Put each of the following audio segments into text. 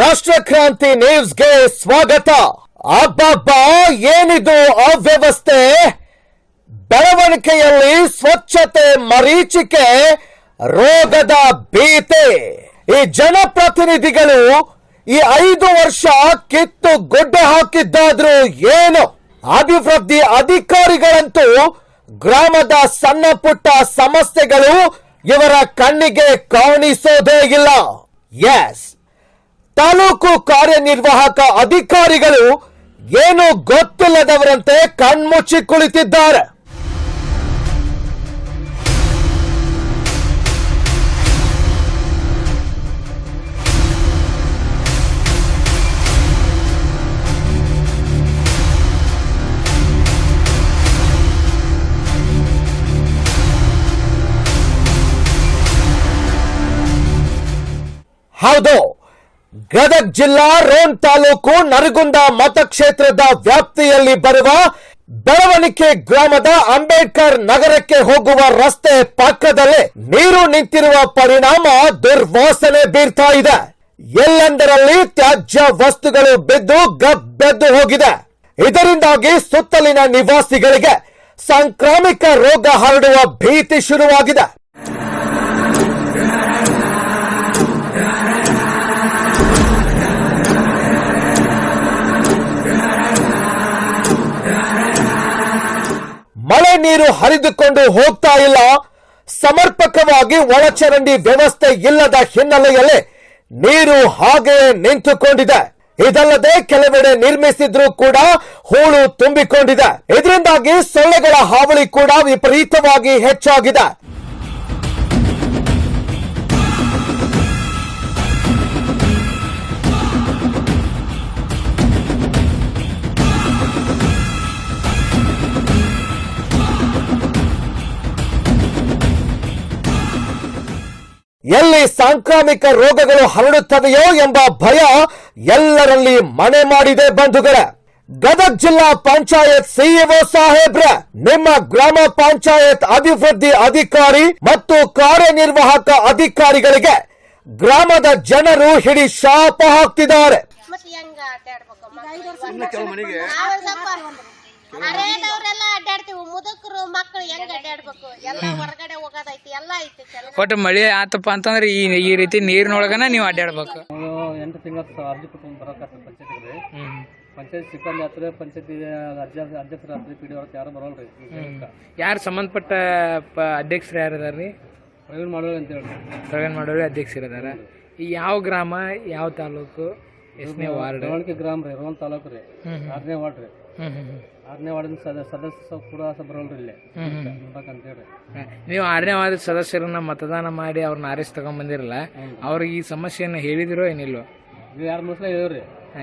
ರಾಷ್ಟ್ರಕ್ರಾಂತಿ ನ್ಯೂಸ್ಗೆ ಸ್ವಾಗತ. ಅಬ್ಬಬ್ಬ, ಏನಿದು ಅವ್ಯವಸ್ಥೆ? ಬೆಳವಣಿಗೆಯಲ್ಲಿ ಸ್ವಚ್ಛತೆ ಮರೀಚಿಕೆ, ರೋಗದ ಭೀತೆ. ಈ ಜನಪ್ರತಿನಿಧಿಗಳು ಈ ಐದು ವರ್ಷ ಕಿತ್ತು ಗುಡ್ಡೆ ಹಾಕಿದ್ದಾದ್ರೂ ಏನು? ಅಭಿವೃದ್ಧಿ ಅಧಿಕಾರಿಗಳಂತೂ ಗ್ರಾಮದ ಸಣ್ಣ ಪುಟ್ಟ ಸಮಸ್ಯೆಗಳು ಇವರ ಕಣ್ಣಿಗೆ ಕಾಣಿಸೋದೇ ಇಲ್ಲ. ಎಸ್ ತಾಲೂಕು ಕಾರ್ಯನಿರ್ವಾಹಕ ಅಧಿಕಾರಿಗಳು ಏನು ಗೊತ್ತಿಲ್ಲದವರಂತೆ ಕಣ್ಮುಚ್ಚಿ ಕುಳಿತಿದ್ದಾರೆ. ಹೌದು. ಗದಗ್ ಜಿಲ್ಲಾ ರೋನ್ ತಾಲೂಕು ನರಗುಂದ ಮತಕ್ಷೇತ್ರದ ವ್ಯಾಪ್ತಿಯಲ್ಲಿ ಬರುವ ಬೆಳವಣಿಗೆ ಗ್ರಾಮದ ಅಂಬೇಡ್ಕರ್ ನಗರಕ್ಕೆ ಹೋಗುವ ರಸ್ತೆ ಪಕ್ಕದಲ್ಲೇ ನೀರು ನಿಂತಿರುವ ಪರಿಣಾಮ ದುರ್ವಾಸನೆ ಬೀರ್ತಾ ಇದೆ. ಎಲ್ಲೆಂದರಲ್ಲಿ ತ್ಯಾಜ್ಯ ವಸ್ತುಗಳು ಬಿದ್ದು ಗಬ್ಬೆದ್ದು ಹೋಗಿದೆ. ಇದರಿಂದಾಗಿ ಸುತ್ತಲಿನ ನಿವಾಸಿಗಳಿಗೆ ಸಾಂಕ್ರಾಮಿಕ ರೋಗ ಹರಡುವ ಭೀತಿ ಶುರುವಾಗಿದೆ. ನೀರು ಹರಿದುಕೊಂಡು ಹೋಗ್ತಾ ಇಲ್ಲ. ಸಮರ್ಪಕವಾಗಿ ಒಳಚರಂಡಿ ವ್ಯವಸ್ಥೆ ಇಲ್ಲದ ಹಿನ್ನೆಲೆಯಲ್ಲಿ ನೀರು ಹಾಗೆ ನಿಂತುಕೊಂಡಿದೆ. ಇದಲ್ಲದೆ ಕೆಲವೆಡೆ ನಿರ್ಮಿಸಿದ್ರೂ ಕೂಡ ಹೂಳು ತುಂಬಿಕೊಂಡಿದೆ. ಇದರಿಂದಾಗಿ ಸೊಳ್ಳೆಗಳ ಹಾವಳಿ ಕೂಡ ವಿಪರೀತವಾಗಿ ಹೆಚ್ಚಾಗಿದೆ. ಎಲ್ಲಿ ಸಾಂಕ್ರಾಮಿಕ ರೋಗಗಳು ಹರಡುತ್ತವೆಯೋ ಎಂಬ ಭಯ ಎಲ್ಲರಲ್ಲಿ ಮನೆ ಮಾಡಿದೆ ಬಂಧುಗಳೇ. ಗದಗ್ ಜಿಲ್ಲಾ ಪಂಚಾಯತ್ ಸಿಇಒ ಸಾಹೇಬ್ರ ನಿಮ್ಮ ಗ್ರಾಮ ಪಂಚಾಯತ್ ಅಭಿವೃದ್ಧಿ ಅಧಿಕಾರಿ ಮತ್ತು ಕಾರ್ಯನಿರ್ವಾಹಕ ಅಧಿಕಾರಿಗಳಿಗೆ ಗ್ರಾಮದ ಜನರು ಹಿಡಿ ಶಾಪ ಹಾಕ್ತಿದ್ದಾರೆ. ಮತ್ತೆ ಹೆಂಗ ಅಡ್ಡಾಡ್ಬೇಕು ಅರೇನವ್ರೆಲ್ಲ ಅಡ್ಡಾಡ್ತೀವಿ ಮುದುಕರು ಮಕ್ಕಳು ಹೆಂಗ್ ಅಡ್ಡಾಡ್ಬೇಕು? ಎಲ್ಲ ಹೊರಗಡೆ ಹೋಗೋದೈತಿ ಎಲ್ಲ ಐತಿ ಕೆಲಸ. ಒಟ್ಟು ಮಳೆ ಆತಪ್ಪ ಅಂತಂದ್ರೆ ಈ ಈ ರೀತಿ ನೀರಿನೊಳಗನ ನೀವು ಅಡ್ಡಾಡ್ಬೇಕು. ಎಂಟು ತಿಂಗಳ ಅರ್ಜಿ ಕೊಟ್ಟು ಬರೋಕತ್ತ ಪಂಚಾಯತಿಗೆ ಪಂಚಾಯತ್ ಸಿಬ್ಬಂದಿ ಹತ್ರ ಪಂಚಾಯತಿ ಅಧ್ಯಕ್ಷ ಅಧ್ಯಕ್ಷರ ಹತ್ರ ಪಿ ಡಿ ಅವ್ರ ಯಾರು ಬರೋಲ್ರಿ ಯಾರು ಸಂಬಂಧಪಟ್ಟ ಪ ಅಧ್ಯಕ್ಷರು ಯಾರು ಅದಾರ ರೀ? ಪ್ರವೀಣ್ ಮಾಡೋರು ಅಂತ ಹೇಳಿ ಪ್ರವೀಣ್ ಮಾಡೋರು ಅಧ್ಯಕ್ಷರು ಅದಾರ. ಈ ಯಾವ ಗ್ರಾಮ ಯಾವ ತಾಲೂಕು? ಎಷ್ಟನೇ ವಾರ್ಡ್. ಗ್ರಾಮ ರೀ ಒಂದು ತಾಲೂಕು ರೀ. ಆರನೇ ವಾರ್ಡ್ ರೀ. ಆರನೇ ವಾರ್ಡಿನ ಸದ ಸದಸ್ಯ ಕೂಡ ಬರೋಲ್ರಿ ಇಲ್ಲಿ. ಹ್ಮ್ ಹ್ಮ್. ನೋಡಕ್ ನೀವು ಆರನೇ ವಾರ್ಡ್ ಸದಸ್ಯರನ್ನ ಮತದಾನ ಮಾಡಿ ಅವ್ರನ್ನ ಆರಿಸಿ ತಗೊಂಡ್ಬಂದಿರಲ್ಲ ಅವ್ರಿಗೆ ಈ ಸಮಸ್ಯೆಯನ್ನು ಹೇಳಿದಿರೋ ಏನಿಲ್ವೋ? ನೀವು ಯಾರು ಮುಸ್ಲ ಹೇಳ್ರಿ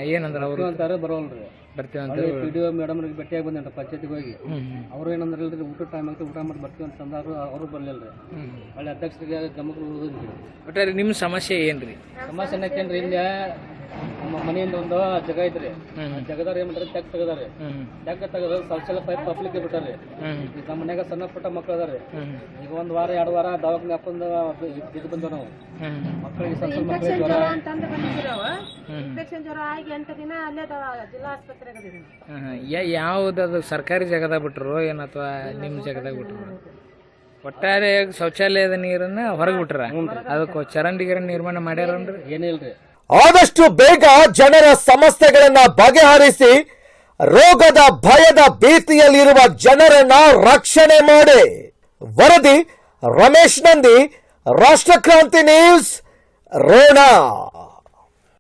ಏನಂದ್ರೆ ಅವರು? ಅಂತಾರೆ ಬರೋಲ್ರಿ. ಬರ್ತೀವಂತ ಪಿ ಡಿ ಒ ಮೇಡಮ್ ಭೇಟಿಯಾಗಿ ಬಂದೇನ್ರಿ ಪಂಚಾಯತಿಗೆ ಹೋಗಿ. ಅವ್ರು ಏನಂದ್ರೆ ಇಲ್ರಿ ಊಟ ಟೈಮ್ ಆಗ್ತದೆ ಊಟ ಮಾಡಿ ಬರ್ತೀವಿ ಅಂತ ಅಂದಾರು ಅವರು ಬರಲಿಲ್ಲ ರೀ ಒಳ್ಳೆ ಅಧ್ಯಕ್ಷರಿಗೆ ಗಮಕ್ರು ಒಟ್ಟಾರೆ ನಿಮ್ಮ ಸಮಸ್ಯೆ ಏನ್ರಿ? ಸಮಸ್ಯೆ ಏನಕ್ಕೇನ್ರಿ ಇಲ್ಲಿ ನಮ್ಮ ಮನೆಯಿಂದ ಒಂದು ಜಾಗ ಐತ್ರಿ ಜಗದಾರ ಏನ್ ಮಾಡ್ರಿ ತೆಗ್ ತೆಗದಾರಿ ತೆಗ್ ತೆಗದ ಸ್ವಲ್ಪ ಪೈಪ್ ಪಬ್ಲಿಕ್ ಬಿಟ್ಟಾರಿ ಈಗ ನಮ್ಮ ಮನ್ಯಾಗ ಸಣ್ಣ ಪುಟ್ಟ ಮಕ್ಳು ಅದಾರಿ. ಈಗ ಒಂದ್ ವಾರ ಎರಡು ವಾರ ದವಾಖಾನೆ ಹಾಕೊಂಡ್ ಇದು ಬಂದವ ನಾವು. ಮಕ್ಳಿಗೆ ಮಕ್ಕಳಿಗೆ ಸಣ್ಣ ಸಣ್ಣ ಮಕ್ಕಳಿಗೆ ಜ್ವರ. ಹ್ಮ್. ಇನ್ಫೆಕ್ಷನ್ ಜ್ವರ ಆಗಿ ಎಂಟು ದಿನ ಅಲ್ಲೇ ಜಿಲ್ಲಾ ಆಸ್ಪತ್ರೆಗೆ ಯಾ ಯಾವ್ದದು ಸರ್ಕಾರಿ ಜಾಗದಾಗ ಬಿಟ್ರು ಏನ್ ಅಥವಾ ನಿಮ್ಮ ಜಾಗದಾಗ ಬಿಟ್ರು? ಒಟ್ಟಾರೆ ಶೌಚಾಲಯದ ನೀರನ್ನ ಹೊರಗೆ ಬಿಟ್ರ? ಅದಕ್ಕೆ ಚರಂಡಿ ಗಿರಣಿ ನಿರ್ಮಾಣ ಮಾಡ್ಯಾರನ್ರಿ ಏನಿಲ್ರಿ ಆದಷ್ಟು ಬೇಗ ಜನರ ಸಮಸ್ಯೆಗಳನ್ನ ಬಗೆಹರಿಸಿ, ರೋಗದ ಭಯದ ಭೀತಿಯಲ್ಲಿರುವ ಜನರನ್ನ ರಕ್ಷಣೆ ಮಾಡಿ. ವರದಿ ರಮೇಶ್ ನಂದಿ ರಾಷ್ಟ್ರಕ್ರಾಂತಿ ನ್ಯೂಸ್, ರೋಣ.